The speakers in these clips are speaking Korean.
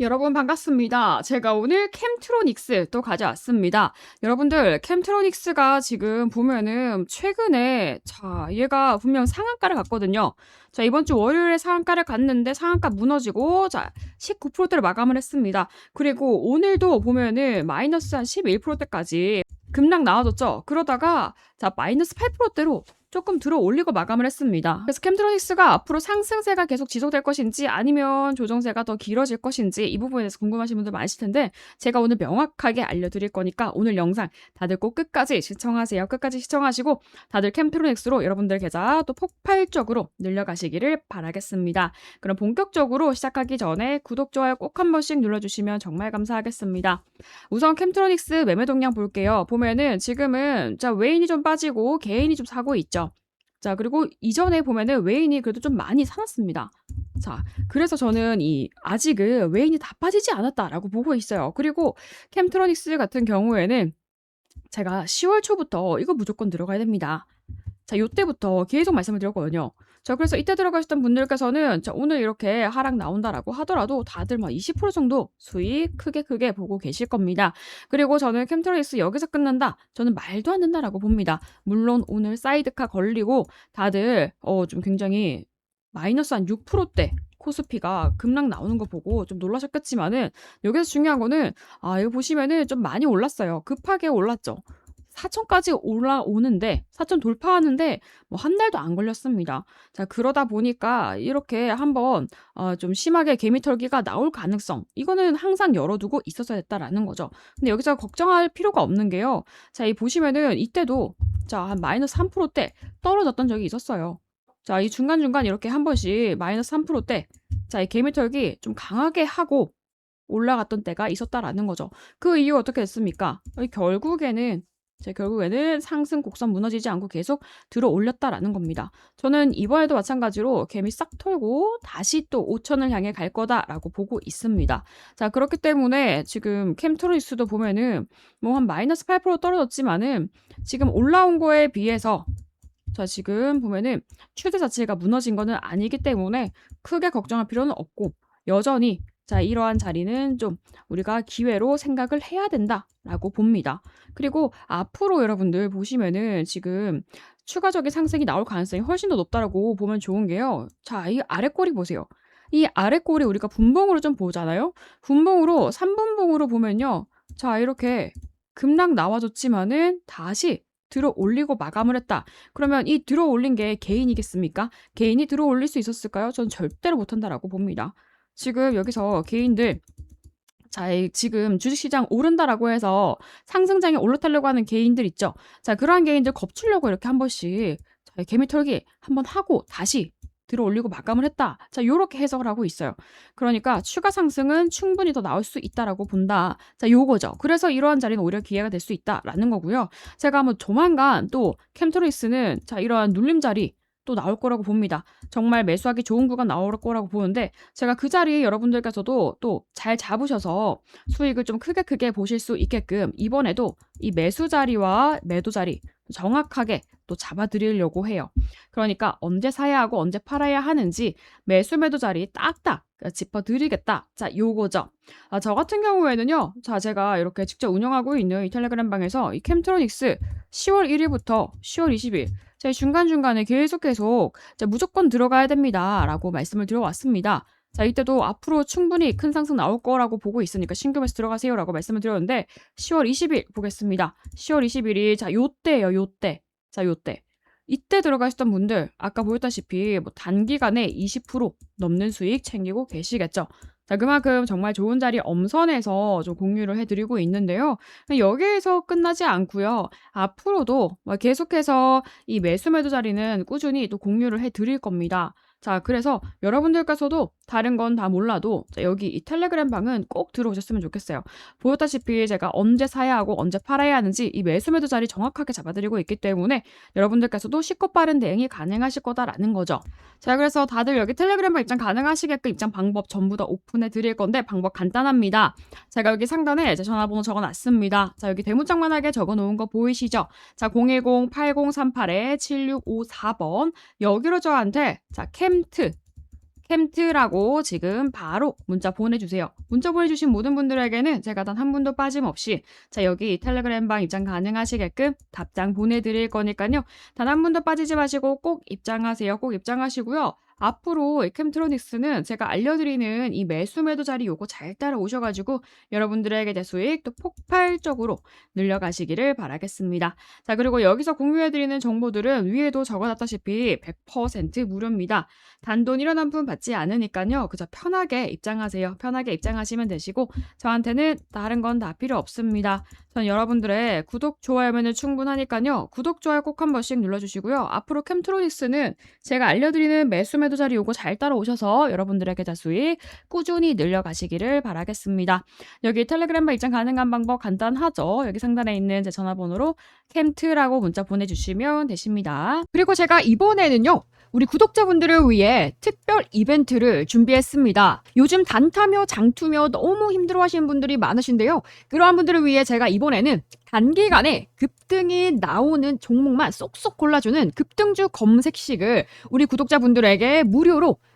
여러분 반갑습니다. 제가 오늘 캠트로닉스 또 가져왔습니다. 여러분들 캠트로닉스가 지금 보면은 최근에 자 얘가 분명 상한가를 갔거든요. 자 이번 주 월요일에 상한가를 갔는데 상한가 무너지고 자 19%대를 마감을 했습니다. 그리고 오늘도 보면은 마이너스 한 11%대까지 급락 나와줬죠. 그러다가 자 마이너스 8%대로 조금 들어 올리고 마감을 했습니다. 그래서 캠트로닉스가 앞으로 상승세가 계속 지속될 것인지 아니면 조정세가 더 길어질 것인지 이 부분에 대해서 궁금하신 분들 많으실 텐데 제가 오늘 명확하게 알려드릴 거니까 오늘 영상 다들 꼭 끝까지 시청하세요. 끝까지 시청하시고 다들 캠트로닉스로 여러분들 계좌 또 폭발적으로 늘려가시기를 바라겠습니다. 그럼 본격적으로 시작하기 전에 구독, 좋아요 꼭 한 번씩 눌러주시면 정말 감사하겠습니다. 우선 캠트로닉스 매매 동향 볼게요. 보면은 지금은 자 외인이 좀 빠지고 개인이 좀 사고 있죠. 자, 그리고 이전에 보면은 외인이 그래도 좀 많이 사놨습니다. 자, 그래서 저는 이 아직은 외인이 다 빠지지 않았다라고 보고 있어요. 그리고 캠트로닉스 같은 경우에는 제가 10월 초부터 이거 무조건 들어가야 됩니다. 자, 요때부터 계속 말씀을 드렸거든요. 자, 그래서 이때 들어가셨던 분들께서는 자, 오늘 이렇게 하락 나온다라고 하더라도 다들 막 20% 정도 수익 크게 크게 보고 계실 겁니다. 그리고 저는 캠트로닉스 여기서 끝난다. 저는 말도 안 된다라고 봅니다. 물론 오늘 사이드카 걸리고 다들 어, 좀 굉장히 마이너스 한 6%대 코스피가 급락 나오는 거 보고 좀 놀라셨겠지만은 여기서 중요한 거는 아, 이거 보시면은 좀 많이 올랐어요. 급하게 올랐죠. 4천까지 올라오는데 4천 돌파하는데 뭐 한 달도 안 걸렸습니다. 자 그러다 보니까 이렇게 한번 어, 좀 심하게 개미털기가 나올 가능성 이거는 항상 열어두고 있었어야 됐다라는 거죠. 근데 여기서 걱정할 필요가 없는 게요. 자 이 보시면은 이때도 자한 마이너스 3%대 떨어졌던 적이 있었어요. 자 이 중간 중간 이렇게 한 번씩 마이너스 3%대 자이 개미털기 좀 강하게 하고 올라갔던 때가 있었다라는 거죠. 그 이유 어떻게 됐습니까? 결국에는 제 결국에는 상승 곡선 무너지지 않고 계속 들어 올렸다라는 겁니다. 저는 이번에도 마찬가지로 개미 싹 털고 다시 또 5천을 향해 갈 거다라고 보고 있습니다. 자, 그렇기 때문에 지금 캠트로이스도 보면은 뭐 한 마이너스 8% 떨어졌지만은 지금 올라온 거에 비해서 자, 지금 보면은 추세 자체가 무너진 거는 아니기 때문에 크게 걱정할 필요는 없고 여전히 자, 이러한 자리는 좀 우리가 기회로 생각을 해야 된다라고 봅니다. 그리고 앞으로 여러분들 보시면은 지금 추가적인 상승이 나올 가능성이 훨씬 더 높다라고 보면 좋은 게요. 자, 이 아래 꼬리 보세요. 이 아래 꼬리 우리가 분봉으로 좀 보잖아요. 분봉으로 3분봉으로 보면요. 자, 이렇게 급락 나와줬지만은 다시 들어 올리고 마감을 했다. 그러면 이 들어 올린 게 개인이겠습니까? 개인이 들어 올릴 수 있었을까요? 전 절대로 못한다라고 봅니다. 지금 여기서 개인들 자, 지금 주식시장 오른다라고 해서 상승장에 올라타려고 하는 개인들 있죠. 자, 그러한 개인들 겁주려고 이렇게 한 번씩 자, 개미 털기 한 번 하고 다시 들어 올리고 마감을 했다. 자, 요렇게 해석을 하고 있어요. 그러니까 추가 상승은 충분히 더 나올 수 있다라고 본다. 자, 요거죠. 그래서 이러한 자리는 오히려 기회가 될 수 있다라는 거고요. 제가 한번 조만간 또 캠토리스는 자, 이러한 눌림 자리 또 나올 거라고 봅니다. 정말 매수하기 좋은 구간 나올 거라고 보는데 제가 그 자리에 여러분들께서도 또 잘 잡으셔서 수익을 좀 크게 크게 보실 수 있게끔 이번에도 이 매수 자리와 매도 자리 정확하게 또 잡아드리려고 해요. 그러니까 언제 사야 하고 언제 팔아야 하는지 매수 매도 자리 딱딱 짚어드리겠다. 자, 요거죠. 아, 저 같은 경우에는요. 자, 제가 이렇게 직접 운영하고 있는 이 텔레그램 방에서 이 캠트로닉스 10월 1일부터 10월 20일 제 중간중간에 계속 계속 무조건 들어가야 됩니다. 라고 말씀을 드려왔습니다. 자, 이때도 앞으로 충분히 큰 상승 나올 거라고 보고 있으니까 신규 매수 들어가세요. 라고 말씀을 드렸는데 10월 20일 보겠습니다. 10월 20일이 자, 요때예요. 요때. 자, 요때. 이때 들어가셨던 분들 아까 보였다시피 뭐 단기간에 20% 넘는 수익 챙기고 계시겠죠. 자, 그만큼 정말 좋은 자리 엄선해서 좀 공유를 해드리고 있는데요. 여기에서 끝나지 않고요. 앞으로도 뭐 계속해서 이 매수 매도 자리는 꾸준히 또 공유를 해드릴 겁니다. 자, 그래서 여러분들께서도 다른 건 다 몰라도 자, 여기 이 텔레그램 방은 꼭 들어오셨으면 좋겠어요. 보였다시피 제가 언제 사야 하고 언제 팔아야 하는지 이 매수 매도 자리 정확하게 잡아드리고 있기 때문에 여러분들께서도 쉽고 빠른 대응이 가능하실 거다라는 거죠. 자, 그래서 다들 여기 텔레그램 방 입장 가능하시게끔 입장 방법 전부 다 오픈해 드릴 건데 방법 간단합니다. 제가 여기 상단에 제 전화번호 적어놨습니다. 자, 여기 대문짝만하게 적어놓은 거 보이시죠? 자, 010-8038-7654번 여기로 저한테 자 캠트 캠트라고 지금 바로 문자 보내주세요. 문자 보내주신 모든 분들에게는 제가 단 한 분도 빠짐없이 자 여기 텔레그램방 입장 가능하시게끔 답장 보내드릴 거니까요. 단 한 분도 빠지지 마시고 꼭 입장하세요. 꼭 입장하시고요. 앞으로 이 캠트로닉스는 제가 알려드리는 이 매수 매도 자리 요거 잘 따라오셔 가지고 여러분들에게 대 수익 또 폭발적으로 늘려가시기를 바라겠습니다. 자 그리고 여기서 공유해 드리는 정보들은 위에도 적어놨다시피 100% 무료입니다. 단돈 1원 한 푼 받지 않으니까요. 그저 편하게 입장하세요. 편하게 입장하시면 되시고 저한테는 다른 건 다 필요 없습니다. 전 여러분들의 구독, 좋아요면 충분하니까요. 구독, 좋아요 꼭 한 번씩 눌러주시고요. 앞으로 캠트로닉스는 제가 알려드리는 매수 매도 자리 요거 잘 따라오셔서 여러분들에게 다 수익 꾸준히 늘려가시기를 바라겠습니다. 여기 텔레그램과 입장 가능한 방법 간단하죠. 여기 상단에 있는 제 전화번호로 캠트라고 문자 보내주시면 되십니다. 그리고 제가 이번에는요. 우리 구독자분들을 위해 특별 이벤트를 준비했습니다. 요즘 단타며 장투며 너무 힘들어 하시는 분들이 많으신데요. 그러한 분들을 위해 제가 이번 에는 단기간에 급등이 나오는 종목만 쏙쏙 골라주는 급등주 검색식을 우리 구독자분들에게 무료로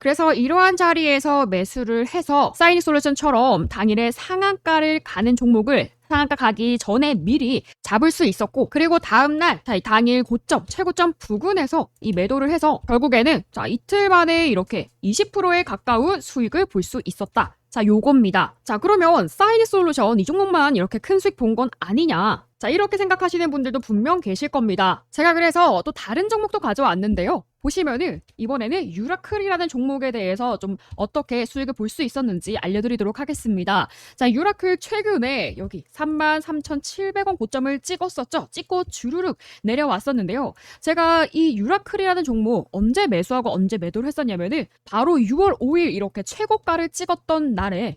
그래서 이러한 자리에서 매수를 해서 사이닉 솔루션처럼 당일에 상한가를 가는 종목을 상한가 가기 전에 미리 잡을 수 있었고 그리고 다음날 당일 고점 최고점 부근에서 이 매도를 해서 결국에는 자 이틀 만에 이렇게 20%에 가까운 수익을 볼 수 있었다. 자 요겁니다. 자 그러면 사이닉 솔루션 이 종목만 이렇게 큰 수익 본 건 아니냐. 자 이렇게 생각하시는 분들도 분명 계실 겁니다. 제가 그래서 또 다른 종목도 가져왔는데요. 보시면은 이번에는 유라클이라는 종목에 대해서 좀 어떻게 수익을 볼 수 있었는지 알려드리도록 하겠습니다. 자, 유라클 최근에 여기 33,700원 고점을 찍었었죠. 찍고 주르륵 내려왔었는데요. 제가 이 유라클이라는 종목 언제 매수하고 언제 매도를 했었냐면은 바로 6월 5일 이렇게 최고가를 찍었던 날에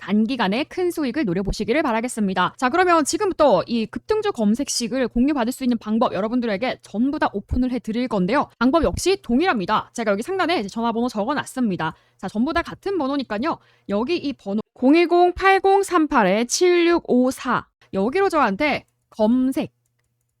단기간에 큰 수익을 노려보시기를 바라겠습니다. 자, 그러면 지금부터 이 급등주 검색식을 공유받을 수 있는 방법 여러분들에게 전부 다 오픈을 해드릴 건데요. 방법 역시 동일합니다. 제가 여기 상단에 전화번호 적어놨습니다. 자, 전부 다 같은 번호니까요. 여기 이 번호 010-8038-7654 여기로 저한테 검색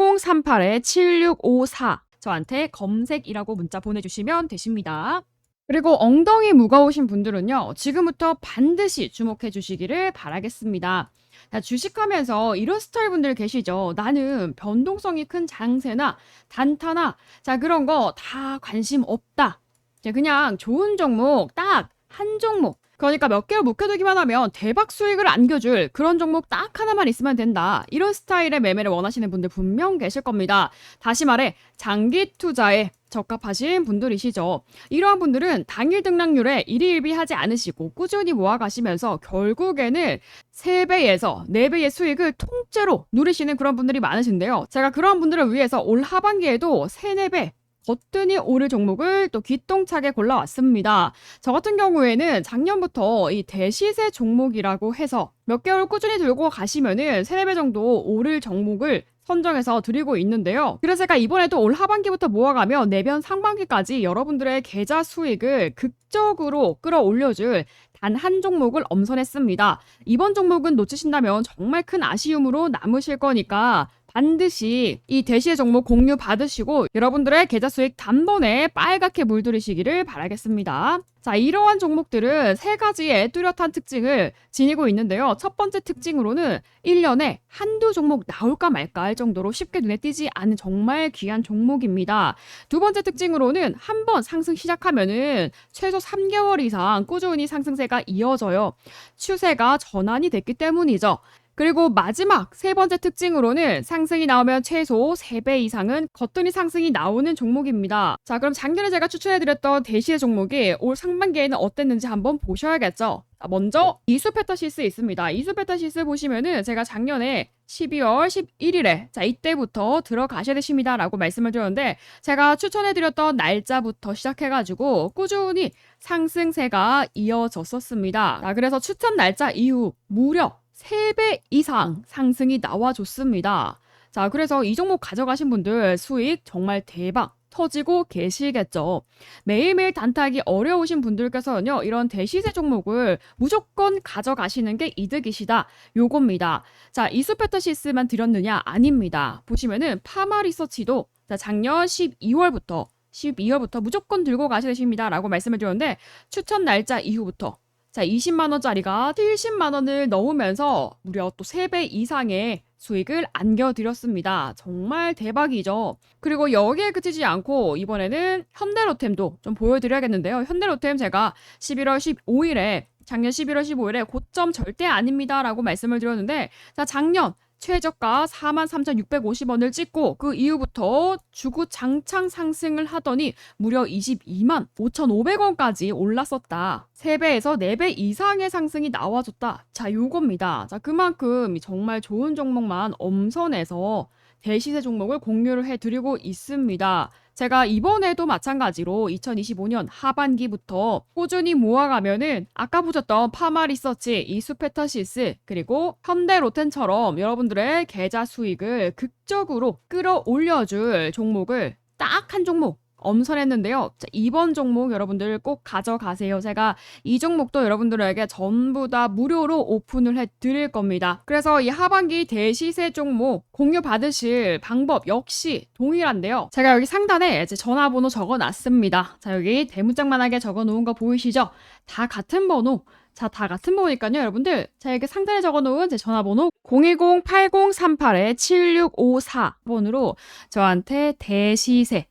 010-8038-7654 저한테 검색이라고 문자 보내주시면 되십니다. 그리고 엉덩이 무거우신 분들은요, 지금부터 반드시 주목해 주시기를 바라겠습니다. 자, 주식하면서 이런 스타일 분들 계시죠? 나는 변동성이 큰 장세나 단타나, 자, 그런 거 다 관심 없다. 자, 그냥 좋은 종목 딱 한 종목. 그러니까 몇 개를 묵혀두기만 하면 대박 수익을 안겨줄 그런 종목 딱 하나만 있으면 된다. 이런 스타일의 매매를 원하시는 분들 분명 계실 겁니다. 다시 말해, 장기 투자에 적합하신 분들이시죠. 이러한 분들은 당일 등락률에 일희일비 하지 않으시고 꾸준히 모아가시면서 결국에는 3배에서 4배의 수익을 통째로 누리시는 그런 분들이 많으신데요. 제가 그런 분들을 위해서 올 하반기에도 3, 4배 거뜬히 오를 종목을 또 기똥차게 골라왔습니다. 저 같은 경우에는 작년부터 이 대시세 종목이라고 해서 몇 개월 꾸준히 들고 가시면은 3, 4배 정도 오를 종목을 선정해서 드리고 있는데요. 그래서 제가 이번에도 올 하반기부터 모아가며 내년 상반기까지 여러분들의 계좌 수익을 극적으로 끌어올려줄 단 한 종목을 엄선했습니다. 이번 종목은 놓치신다면 정말 큰 아쉬움으로 남으실 거니까 반드시 이 대시의 종목 공유 받으시고 여러분들의 계좌 수익 단번에 빨갛게 물들이시기를 바라겠습니다. 자, 이러한 종목들은 세 가지의 뚜렷한 특징을 지니고 있는데요. 첫 번째 특징으로는 1년에 한두 종목 나올까 말까 할 정도로 쉽게 눈에 띄지 않은 정말 귀한 종목입니다. 두 번째 특징으로는 한 번 상승 시작하면은 최소 3개월 이상 꾸준히 상승세가 이어져요. 추세가 전환이 됐기 때문이죠. 그리고 마지막 세 번째 특징으로는 상승이 나오면 최소 3배 이상은 거뜬히 상승이 나오는 종목입니다. 자, 그럼 작년에 제가 추천해드렸던 대시의 종목이 올 상반기에는 어땠는지 한번 보셔야겠죠. 자, 먼저 이수페타시스 있습니다. 이수페타시스 보시면은 제가 작년에 12월 11일에 자 이때부터 들어가셔야 되십니다라고 말씀을 드렸는데 제가 추천해드렸던 날짜부터 시작해가지고 꾸준히 상승세가 이어졌었습니다. 자, 그래서 추천 날짜 이후 무려 3배 이상 상승이 나와줬습니다. 자, 그래서 이 종목 가져가신 분들 수익 정말 대박 터지고 계시겠죠. 매일매일 단타하기 어려우신 분들께서는요, 이런 대시세 종목을 무조건 가져가시는 게 이득이시다. 요겁니다. 자, 이수페터시스만 드렸느냐? 아닙니다. 보시면은 파마 리서치도 자, 작년 12월부터 12월부터 무조건 들고 가셔야 되십니다. 라고 말씀을 드렸는데, 추천 날짜 이후부터 자, 20만 원짜리가 70만 원을 넣으면서 무려 또 3배 이상의 수익을 안겨드렸습니다. 정말 대박이죠. 그리고 여기에 그치지 않고 이번에는 현대로템도 좀 보여드려야겠는데요. 현대로템 제가 11월 15일에 작년 11월 15일에 고점 절대 아닙니다. 라고 말씀을 드렸는데 자, 작년 최저가 43,650원을 찍고 그 이후부터 주구 장창 상승을 하더니 무려 22만 5,500원까지 올랐었다. 3배에서 4배 이상의 상승이 나와줬다. 자, 요겁니다. 자, 그만큼 정말 좋은 종목만 엄선해서 대시세 종목을 공유를 해드리고 있습니다. 제가 이번에도 마찬가지로 2025년 하반기부터 꾸준히 모아가면은 아까 보셨던 파마 리서치, 이수페터시스 그리고 현대 로텐처럼 여러분들의 계좌 수익을 극적으로 끌어올려줄 종목을 딱 한 종목 엄선했는데요. 자, 이번 종목 여러분들 꼭 가져가세요. 제가 이 종목도 여러분들에게 전부 다 무료로 오픈을 해 드릴 겁니다. 그래서 이 하반기 대시세 종목 공유 받으실 방법 역시 동일한데요. 제가 여기 상단에 이제 전화번호 적어 놨습니다. 자, 여기 대문짝만하게 적어 놓은 거 보이시죠? 다 같은 번호. 자, 다 같은 번호니까요, 여러분들. 자, 여기 상단에 적어 놓은 제 전화번호 010-8038-7654번으로 저한테 대시세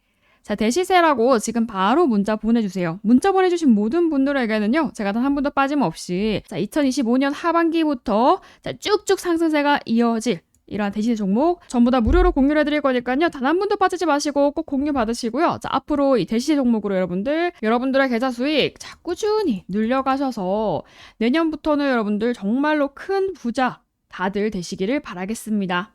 자, 대시세라고 지금 바로 문자 보내주세요. 문자 보내주신 모든 분들에게는요, 제가 단 한 분도 빠짐없이, 자, 2025년 하반기부터, 자, 쭉쭉 상승세가 이어질, 이러한 대시세 종목 전부 다 무료로 공유를 해드릴 거니까요. 단 한 분도 빠지지 마시고 꼭 공유 받으시고요. 자, 앞으로 이 대시세 종목으로 여러분들, 여러분들의 계좌 수익 자, 꾸준히 늘려가셔서 내년부터는 여러분들 정말로 큰 부자 다들 되시기를 바라겠습니다.